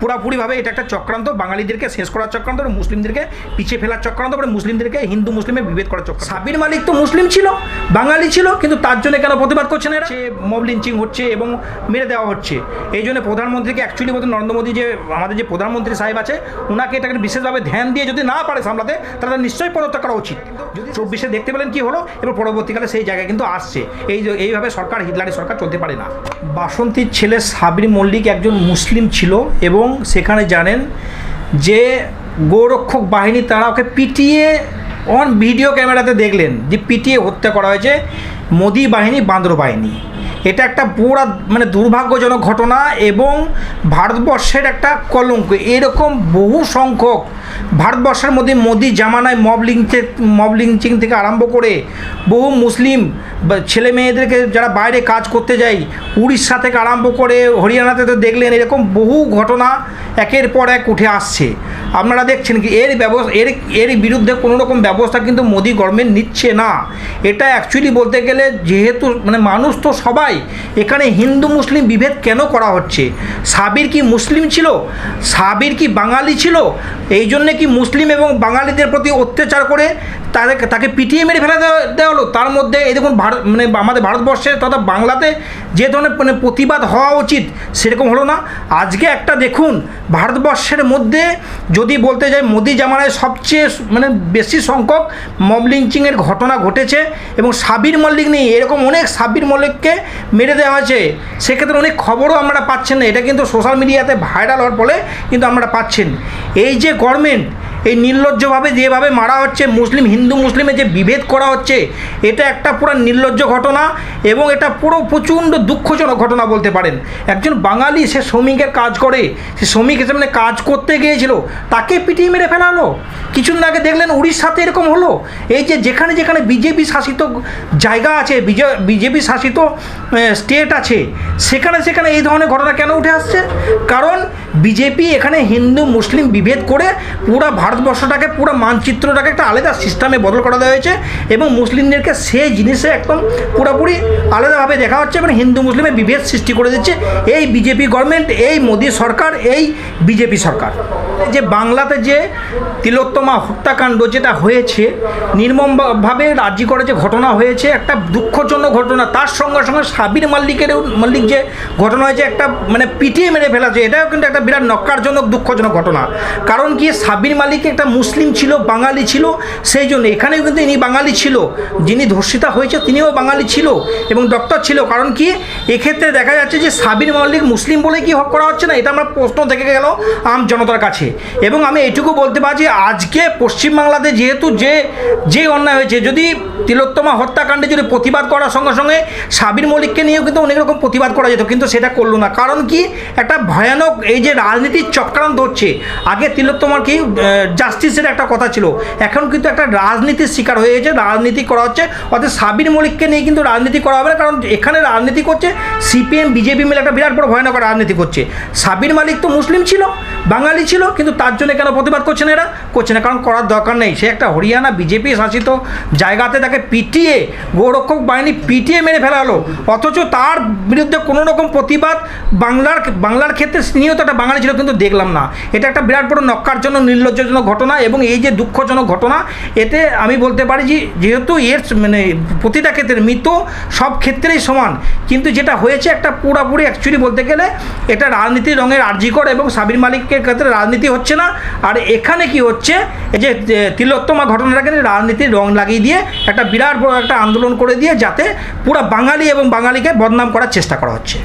পুরাপুরিভাবে এটা একটা চক্রান্ত। বাঙালিদেরকে শেষ করার চক্রান্ত মুসলিমদেরকে পিছিয়ে ফেলার চক্রান্ত করে মুসলিমদেরকে হিন্দু মুসলিমে বিভেদ করার চক্রান্ত। সাবির মালিক তো মুসলিম ছিল বাঙালি ছিল কিন্তু তার জন্য কেন প্রতিবাদ করছেন এরা? সে মব লিঞ্চিং হচ্ছে এবং মেরে দেওয়া হচ্ছে। এই জন্য প্রধানমন্ত্রীকে অ্যাকচুয়ালি বলতে নরেন্দ্র মোদী যে আমাদের যে প্রধানমন্ত্রী সাহেব আছে ওনাকে এটাকে বিশেষভাবে ধ্যান দিয়ে যদি না পারে সামলাতে তাহলে নিশ্চয়ই পদত্যাগ করা উচিত। যদি চব্বিশে দেখতে পেলেন কি হলো এবং পরবর্তীকালে সেই জায়গায় কিন্তু আসছে। এই এইভাবে সরকার হিটলারি সরকার চলতে পারে না। বাসন্তীর ছেলে সাবির মল্লিক একজন মুসলিম ছিল এবং সেখানে জানেন যে গোরক্ষক বাহিনী, তারা ওকে পিটিয়ে অন ভিডিও ক্যামেরাতে দেখলেন যে পিটিয়ে হত্যা করা হয়েছে মোদি বাহিনী বাঁদর বাহিনী। এটা একটা পুরা মানে দুর্ভাগ্যজনক ঘটনা এবং ভারতবর্ষের একটা কলঙ্ক। এরকম বহু সংখ্যক ভারতবর্ষের মধ্যে মোদি জামানায় মব লিঞ্চে মব লিঞ্চিং থেকে আরম্ভ করে বহু মুসলিম ছেলে মেয়েদেরকে যারা বাইরে কাজ করতে যায়, উড়িষ্যা থেকে আরম্ভ করে হরিয়ানাতে তো দেখলেন এরকম বহু ঘটনা একের পর এক উঠে আসছে। আপনারা দেখছেন কি, এর ব্যবস্থা, এর এর বিরুদ্ধে কোনো রকম ব্যবস্থা কিন্তু মোদি গভর্নমেন্ট নিচ্ছে না। এটা অ্যাকচুয়ালি বলতে গেলে যেহেতু মানে মানুষ তো সবাই, এখানে হিন্দু মুসলিম বিভেদ কেন করা হচ্ছে? সাবির কি মুসলিম ছিল? সাবির কি বাঙালি ছিল? এই জন্যে কি মুসলিম এবং বাঙালিদের প্রতি অত্যাচার করে তাদেরকে তাকে পিটিয়ে মেরে ফেলে দেওয়া হলো? তার মধ্যে এই দেখুন ভারত মানে আমাদের ভারতবর্ষে তথা বাংলাতে যে ধরনের মানে প্রতিবাদ হওয়া উচিত সেরকম হলো না। আজকে একটা দেখুন, ভারতবর্ষের মধ্যে যদি বলতে যাই, মোদি জামানায় সবচেয়ে মানে বেশি সংখ্যক মব লিঞ্চিংয়ের ঘটনা ঘটেছে এবং সাবির মল্লিক নেই, এরকম অনেক সাবির মল্লিককে মেরে দেওয়া হয়েছে। সেক্ষেত্রে অনেক খবরও আমরা পাচ্ছেন না, এটা কিন্তু সোশ্যাল মিডিয়াতে ভাইরাল হওয়ার ফলে কিন্তু আমরা পাচ্ছেন। এই যে গভর্নমেন্ট এই নির্লজ্জভাবে যেভাবে মারা হচ্ছে, মুসলিম, হিন্দু, মুসলিমে যে বিভেদ করা হচ্ছে, এটা একটা পুরো নির্লজ্জ ঘটনা এবং এটা পুরো প্রচণ্ড দুঃখজনক ঘটনা বলতে পারেন। একজন বাঙালি, সে শ্রমিকের কাজ করে, সে শ্রমিক হিসেবে মানে কাজ করতে গিয়েছিল, তাকে পিটিয়ে মেরে ফেলা হলো। কিছুদিন আগে দেখলেন উড়িষ্যাতে এরকম হলো। এই যে যেখানে যেখানে বিজেপি শাসিত জায়গা আছে বিজেপি শাসিত স্টেট আছে, সেখানে সেখানে এই ধরনের ঘটনা কেন উঠে আসছে? কারণ বিজেপি এখানে হিন্দু, মুসলিম বিভেদ করে পুরো ভারতবর্ষটাকে, পুরো মানচিত্রটাকে একটা আলাদা সিস্টেমে বদল করা দেওয়া হয়েছে এবং মুসলিমদেরকে সেই জিনিসে একদম পুরোপুরি আলাদাভাবে দেখা হচ্ছে এবং হিন্দু, মুসলিমে বিভেদ সৃষ্টি করে দিচ্ছে এই বিজেপি গভর্নমেন্ট এই মোদী সরকার, এই বিজেপি সরকার। যে বাংলাতে যে তিলোত্তমা হত্যাকাণ্ড যেটা হয়েছে, নির্মমভাবে রাজ্য করে যে ঘটনা হয়েছে, একটা দুঃখজনক ঘটনা, তার সঙ্গে সঙ্গে সাবির মাল্লিকের মাল্লিক যে ঘটনা হয়েছে, একটা মানে পিটিয়ে মেরে ফেলাছে, এটাও কিন্তু একটা বিরাট নক্কারজনক, দুঃখজনক ঘটনা। কারণ কি, সাবির মালিক একটা মুসলিম ছিল, বাঙালি ছিল, সেই জন্য এখানেও কিন্তু ইনি বাঙালি ছিল। যিনি ধর্ষিতা হয়েছে, তিনিও বাঙালি ছিল এবং ডক্টর ছিল। কারণ কি, এক্ষেত্রে দেখা যাচ্ছে যে সাবির মালিক মুসলিম বলে কি করা হচ্ছে না, এটা আমার প্রশ্ন থেকে গেল আম জনতার কাছে। এবং আমি এইটুকু বলতে পারছি, আজকে পশ্চিমবাংলাতে যেহেতু যে যে অন্যায় হয়েছে, যদি তিলোত্তমা হত্যাকাণ্ডে যদি প্রতিবাদ করার সঙ্গে সঙ্গে সাবির মলিককে নিয়েও কিন্তু অনেক রকম প্রতিবাদ করা যেত, কিন্তু সেটা করল না। কারণ কি, একটা ভয়ানক এই যে রাজনীতির চক্রান্ত হচ্ছে। আগে তিলোত্তমার কি জাস্টিসের একটা কথা ছিল। এখন কিন্তু একটা রাজনীতির শিকার হয়ে গেছে, রাজনীতি করা হচ্ছে। অর্থাৎ সাবির মল্লিককে নিয়ে কিন্তু রাজনীতি করা হবে না, কারণ এখানে রাজনীতি করছে, সিপিএম, বিজেপি মিলে একটা বিরাট বড় ভয়ানক রাজনীতি করছে। সাবির মালিক তো মুসলিম ছিল, বাঙালি ছিল, কিন্তু তার জন্য কেন প্রতিবাদ করছে না এরা? করছে না, কারণ করার দরকার নেই। সে একটা হরিয়ানা বিজেপি শাসিত জায়গাতে তাকে পিটিয়ে, গোরক্ষক বাহিনী পিটিয়ে মেরে ফেলা হলো অথচ তার বিরুদ্ধে কোনো রকম প্রতিবাদ বাংলার বাংলার ক্ষেত্রে তিনিও একটা বাঙালি ছিল কিন্তু দেখলাম না। এটা একটা বিরাট বড় নক্কার জন্য নির্লজ্জজনক ঘটনা এবং এই যে দুঃখজনক ঘটনা, এতে আমি বলতে পারি যে, যেহেতু এর মানে প্রতিটা ক্ষেত্রে মৃত সব ক্ষেত্রেই সমান, কিন্তু যেটা হয়েছে একটা পুরাপুরি অ্যাকচুয়ালি বলতে গেলে এটা রাজনীতির রঙের আর্জিকর এবং সাবির মালিকের ক্ষেত্রে রাজনীতি হচ্ছে না। আর এখানে কি হচ্ছে, এই যে তিলোত্তমা ঘটনাটাকে রাজনীতির রং লাগিয়ে দিয়ে একটা বিরাট বড় একটা আন্দোলন করে দিয়ে যাতে পুরো বাঙালি এবং বাঙালিকে বদনাম করার চেষ্টা করা হচ্ছে।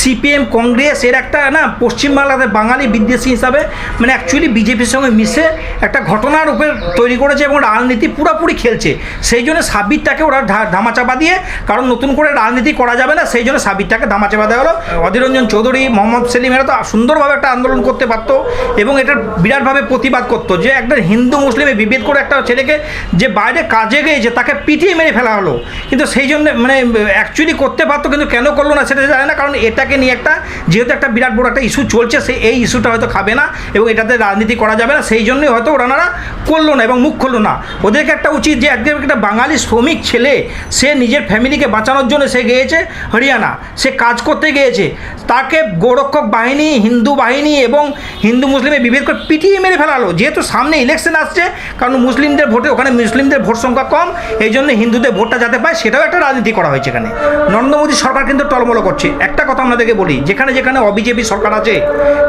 সিপিএম, কংগ্রেস এর একটা না পশ্চিমবাংলাতে বাঙালি বিদ্বেষী হিসাবে মানে অ্যাকচুয়ালি বিজেপির সঙ্গে মিশে একটা ঘটনার উপরে তৈরি করেছে এবং রাজনীতি পুরোপুরি খেলছে। সেই জন্য সাবিরটাকে ওরা ধামাচাপা দিয়ে, কারণ নতুন করে রাজনীতি করা যাবে না, সেই জন্য সাবিরটাকে ধামাচাপা দেওয়া হলো। অধীর রঞ্জন চৌধুরী, মোহাম্মদ সেলিম, এরা তো সুন্দরভাবে একটা আন্দোলন করতে পারতো এবং এটার বিরাটভাবে প্রতিবাদ করতো যে একটা হিন্দু মুসলিমে বিভেদ করে একটা ছেলেকে যে বাইরে কাজে গিয়েছে, তাকে পিটিয়ে মেরে ফেলা হলো। কিন্তু সেই জন্য মানে অ্যাকচুয়ালি করতে পারতো, কিন্তু কেন করল না সেটা জানে না, কারণ এটাকে নিয়ে একটা, যেহেতু একটা বিরাট বড় একটা ইস্যু চলছে সেই এই ইস্যুটা হয়তো খাবে না এবং এটাতে রাজনীতি করা যাবে না, সেই জন্যই হয়তো ওনারা করল না এবং মুখ খুললো না। ওদেরকে একটা উচিত যে একদম একটা বাঙালি শ্রমিক ছেলে, সে নিজের ফ্যামিলিকে বাঁচানোর জন্য সে গিয়েছে হরিয়ানা, সে কাজ করতে গিয়েছে। তাকে গোরক্ষক বাহিনী, হিন্দু বাহিনী এবং হিন্দু মুসলিমে বিভেদ করে পিটিয়ে মেরে ফেলালো। যেহেতু সামনে ইলেকশন আসছে, কারণ মুসলিমদের ভোটে ওখানে মুসলিমদের ভোট সংখ্যা কম, এই জন্য হিন্দুদের ভোটটা যাতে পায়, সেটাও একটা রাজনীতি করা হয়েছে এখানে। নরেন্দ্র মোদী সরকার কিন্তু টলমলো করছে। একটা কথা আপনাদেরকে বলি, যেখানে যেখানে অবিজেপি সরকার আছে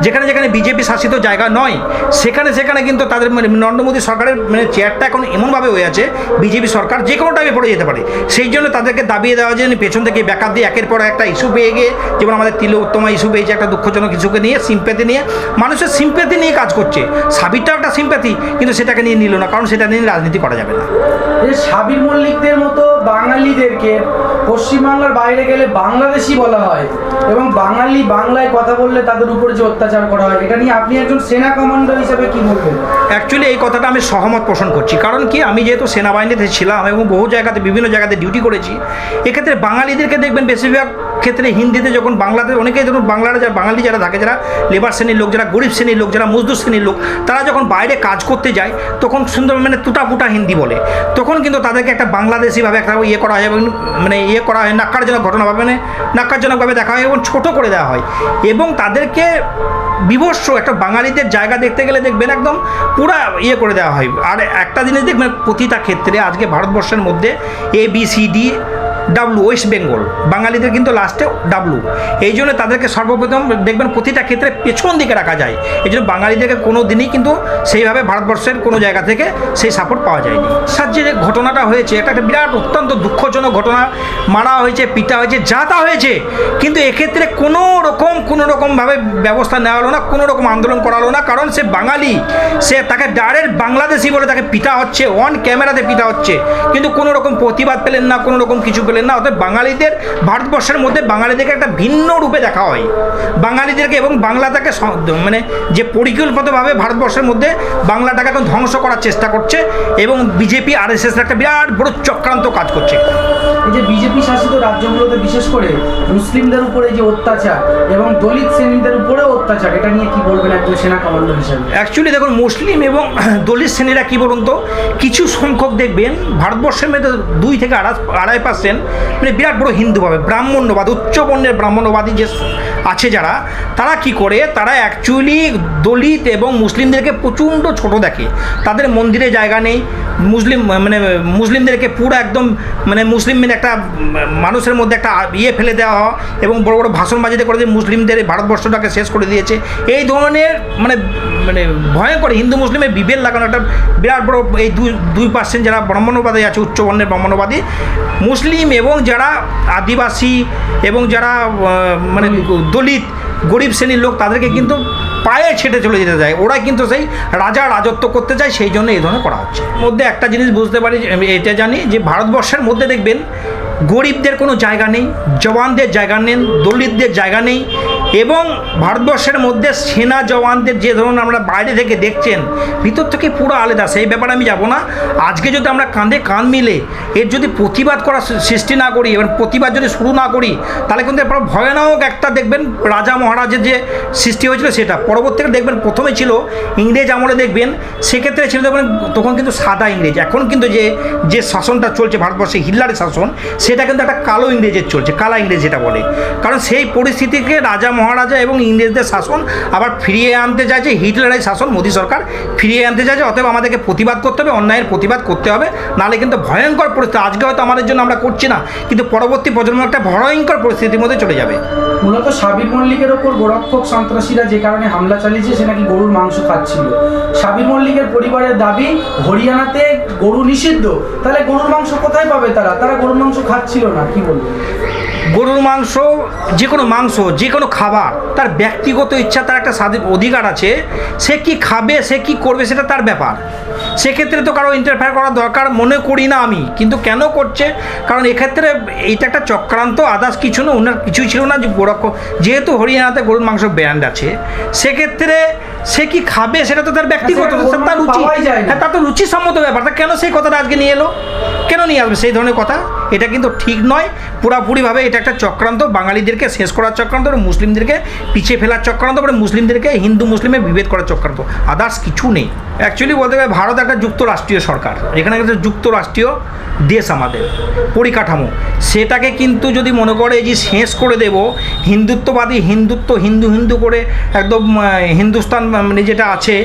যেখানে যেখানে বিজেপি শাসিত জায়গা নয়, সেখানে সেখানে কিন্তু তাদের মানে নরেন্দ্র মোদী সরকারের মানে চেয়ারটা এখন এমনভাবে হয়ে আছে, বিজেপি সরকার যে কোনো টাইমে পড়ে যেতে পারে। সেই জন্য তাদেরকে দাবিয়ে দেওয়া যে পেছন থেকে ব্যাকআপ দিয়ে একের পর একটা ইস্যু পেয়ে গিয়ে, যেমন আমাদের তিলোত্তমা ইস্যু পেয়েছে একটা দুঃখজনক ইস্যুকে নিয়ে সিম্প্যাথি নিয়ে। মানুষের সিম্প্যাথি নিয়ে কাজ করছে। সাবিরটাও একটা সিম্প্যাথি কিন্তু সেটাকে নিয়ে নিল না, কারণ সেটা নিয়ে রাজনীতি করা যাবে না। সাবির মল্লিকদের মতো বাঙালিদেরকে পশ্চিমবাংলার বাইরে গেলে বাংলাদেশি বলা হয়, এবং বাঙালি বাংলায় কথা বললে তাদের উপর যে অত্যাচার করা হয়, এটা নিয়ে আপনি একজন সেনা কমান্ডার হিসেবে কি বলবেন? অ্যাকচুয়ালি এই কথাটা আমি সহমত পোষণ করছি। কারণ কি? আমি যেহেতু সেনাবাহিনীতে ছিলাম এবং বহু জায়গাতে, বিভিন্ন জায়গাতে ডিউটি করেছি, এক্ষেত্রে বাঙালিদেরকে দেখবেন বেশিরভাগ ক্ষেত্রে হিন্দিতে যখন বাংলাতে অনেকেই ধরুন বাংলার যারা বাঙালি যারা থাকে, যারা লেবার শ্রেণির লোক, যারা গরিব শ্রেণির লোক, যারা মজদুর শ্রেণির লোক, তারা যখন বাইরে কাজ করতে যায়, তখন সুন্দর মানে টুটা ফুটা হিন্দি বলে। তখন কিন্তু তাদেরকে একটা বাংলাদেশিভাবে একটা ইয়ে করা হয় এবং মানে ইয়ে করা হয়, নাক্কারজনক ঘটনাভাবে মানে নাক্কারজনকভাবে দেখা হয় এবং ছোট করে দেওয়া হয়। এবং তাদেরকে বিভৎস একটা বাঙালিদের জায়গা দেখতে গেলে দেখবেন একদম পুরা ইয়ে করে দেওয়া হয়। আর একটা জিনিস দেখবেন, প্রতিটা ক্ষেত্রে আজকে ভারতবর্ষের মধ্যে A B C D W West Bengal বাঙালিদের কিন্তু লাস্টে ডাব্লু এই জন্য তাদেরকে সর্বপ্রথম দেখবেন প্রতিটা ক্ষেত্রে পেছন দিকে রাখা যায়। এই জন্য বাঙালিদেরকে কোনো দিনই কিন্তু সেইভাবে ভারতবর্ষের কোনো জায়গা থেকে সেই সাপোর্ট পাওয়া যায়নি। সাহায্যে যে ঘটনাটা হয়েছে, এটা একটা বিরাট অত্যন্ত দুঃখজনক ঘটনা। মারা হয়েছে পিটা হয়েছে, যা তা হয়েছে, কিন্তু এক্ষেত্রে কোনো রকম, কোনো রকমভাবে ব্যবস্থা নেওয়া হলো না, কোনো রকম আন্দোলন করা হলো না, কারণ সে বাঙালি। সে তাকে ডাইরেক্ট বাংলাদেশি বলে তাকে পিটা হচ্ছে অন ক্যামেরাতে পিটা হচ্ছে। কিন্তু কোনো রকম প্রতিবাদ পেলেন না, কোনো রকম কিছু পেলেন না অর্থাৎ বাঙালিদের ভারতবর্ষের মধ্যে বাঙালিদেরকে একটা ভিন্ন রূপে দেখা হয়। বাঙালিদেরকে এবং বাংলাটাকে মানে যে পরিকল্পিতভাবে ভারতবর্ষের মধ্যে বাংলাটাকে এখন ধ্বংস করার চেষ্টা করছে এবং বিজেপি আর এস এস একটা বিরাট বড় চক্রান্ত কাজ করছে। এই যে বিজেপি শাসিত রাজ্যগুলোতে বিশেষ করে মুসলিমদের উপরে যে অত্যাচার এবং দলিত শ্রেণীদের উপরেও অত্যাচার এটা নিয়ে কি বলবেন একজন সেনা কমান্ডার হিসেবে? অ্যাকচুয়ালি দেখুন মুসলিম এবং দলিত শ্রেণীরা কী বলুন তো কিছু সংখ্যক দেখবেন ভারতবর্ষের মধ্যে দুই থেকে আড়াই আড়াই পার্সেন্ট মানে বিরাট বড় হিন্দু পাবে ব্রাহ্মণ্যবাদ উচ্চবর্ণের ব্রাহ্মণ্যবাদী যে আছে যারা, তারা কি করে, তারা অ্যাকচুয়ালি দলিত এবং মুসলিমদেরকে প্রচণ্ড ছোট দেখে। তাদের মন্দিরে জায়গা নেই, মুসলিম মানে মুসলিমদেরকে পুরো একদম মানে মুসলিম মানে একটা মানুষের মধ্যে একটা ইয়ে ফেলে দেওয়া হয় এবং বড় বড় ভাষণবাজিতে করে দিয়ে মুসলিমদের ভারতবর্ষটাকে শেষ করে দিয়েছে। এই ধরনের মানে মানে ভয়ঙ্কর। হিন্দু মুসলিমের বিভেদ লাগানো একটা বিরাট বড় এই দুই দুই পার্সেন্ট যারা ব্রাহ্মণ্যবাদী আছে উচ্চবর্ণের ব্রাহ্মণ্যবাদী মুসলিম এবং যারা আদিবাসী এবং যারা মানে দলিত। গরিব শ্রেণির লোক তাদেরকে কিন্তু পায়ে ছেটে চলে যেতে যায় ওরা কিন্তু সেই রাজা রাজত্ব করতে চায় সেই জন্য এই ধরনের করা হচ্ছে। মধ্যে একটা জিনিস বুঝতে পারি এটা জানি যে ভারতবর্ষের মধ্যে দেখবেন গরিবদের কোনো জায়গা নেই, জওয়ানদের জায়গা নেই, দলিতদের জায়গা নেই এবং ভারতবর্ষের মধ্যে সেনা জওয়ানদের যে ধরুন আমরা বাইরে থেকে দেখছেন, ভিতর থেকে পুরো আলাদা। সেই ব্যাপারে আমি যাব না। আজকে যদি আমরা কাঁধে কাঁধ মিলে এর যদি প্রতিবাদ করার সৃষ্টি না করি এবং প্রতিবাদ যদি শুরু না করি, তাহলে কিন্তু এরপর ভয়ানক একটা দেখবেন রাজা মহারাজের যে সৃষ্টি হয়েছিল সেটা। পরবর্তীতে দেখবেন প্রথমে ছিল ইংরেজ আমলে দেখবেন, সেক্ষেত্রে ছিল দেখবেন তখন কিন্তু সাদা ইংরেজ। এখন কিন্তু যে যে শাসনটা চলছে ভারতবর্ষে হিটলারের শাসন সেটা কিন্তু একটা কালো ইংরেজের চলছে কালা ইংরেজ যেটা বলে। কারণ সেই পরিস্থিতিকে রাজা, মহারাজা এবং ইংরেজদের শাসন আবার ফিরিয়ে আনতে চাইছে হিটলারের শাসন, মোদী সরকার ফিরিয়ে আনতে চাইছে অতএব আমাদেরকে প্রতিবাদ করতে হবে, অন্যায়ের প্রতিবাদ করতে হবে, নাহলে কিন্তু ভয়ঙ্কর পরিস্থিতি, আজকে হয়তো আমাদের জন্য আমরা করছি না, কিন্তু পরবর্তী প্রজন্ম একটা ভয়ঙ্কর পরিস্থিতির মধ্যে চলে যাবে। মূলত সাবির মল্লিকের ওপর গোরক্ষক সন্ত্রাসীরা যে কারণে হামলা চালিয়েছে, সে নাকি গরুর মাংস খাচ্ছিল। সাবির মল্লিকের পরিবারের দাবি, হরিয়ানাতে গরু নিষিদ্ধ, তাহলে গরুর মাংস কোথায় পাবে তারা? তারা গরুর মাংস না, কি বলব? গরুর মাংস যে কোনো মাংস যে কোনো খাবার, তার ব্যক্তিগত ইচ্ছা, তার একটা স্বাধীন অধিকার আছে, সে কি খাবে, সে কি করবে, সেটা তার ব্যাপার। সেক্ষেত্রে তো কারও ইন্টারফেয়ার করা দরকার, মনে করি না আমি। কিন্তু কেন করছে? কারণ এক্ষেত্রে এইটা একটা চক্রান্ত আদার্স কিছু না ওনার কিছুই ছিল না, যে যেহেতু হরিয়ানাতে গরুর মাংস ব্র্যান্ড আছে, সেক্ষেত্রে সে কি খাবে? সেটা তো তার ব্যক্তিগত তার রুচি। হ্যাঁ তার তো রুচিসম্মত ব্যাপার। তা কেন সেই কথাটা আজকে নিয়ে এলো? কেন নিয়ে আসবে সেই ধরনের কথা? এটা কিন্তু ঠিক নয়। পুরাপুরিভাবে এটা একটা চক্রান্ত। বাঙালিদেরকে শেষ করার চক্রান্ত মুসলিমদেরকে পিছিয়ে ফেলার চক্রান্ত করে মুসলিমদেরকে হিন্দু মুসলিমে বিভেদ করার চক্রান্ত। আদার্স কিছু নেই। অ্যাকচুয়ালি বলতে গেলে ভারত একটা যুক্তরাষ্ট্রীয় সরকার। এখানে একটা যুক্তরাষ্ট্রীয় দেশ আমাদের। পরিকাঠামো। সেটাকে কিন্তু যদি মনে করে যে শেষ করে দেব হিন্দুত্ববাদী হিন্দুত্ব হিন্দু হিন্দু করে একদম হিন্দুস্তান মানে যেটা আছে,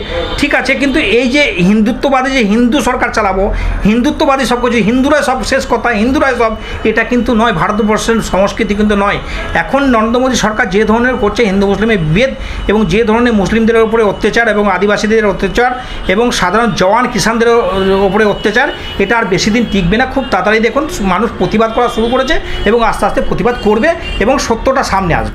ঠিক আছে, কিন্তু এই যে হিন্দুত্ববাদী যে হিন্দু সরকার চালাবো, হিন্দুত্ববাদী সব কিছু, হিন্দুরাই সব শেষ কথা, হিন্দুরাই সব, এটা কিন্তু নয়, ভারতবর্ষের সংস্কৃতি কিন্তু নয়। এখন নরেন্দ্র মোদী সরকার যে ধরনের করছে, হিন্দু মুসলিমের বিভেদ এবং যে ধরনের মুসলিমদের উপরে অত্যাচার এবং আদিবাসীদের অত্যাচার এবং সাধারণ জওয়ান কিষানদের উপরে অত্যাচার, এটা আর বেশি দিন টিকবে না। খুব তাড়াতাড়ি দেখুন, মানুষ প্রতিবাদ করা শুরু করেছে এবং আস্তে আস্তে প্রতিবাদ করবে এবং সত্যটা সামনে আসবে।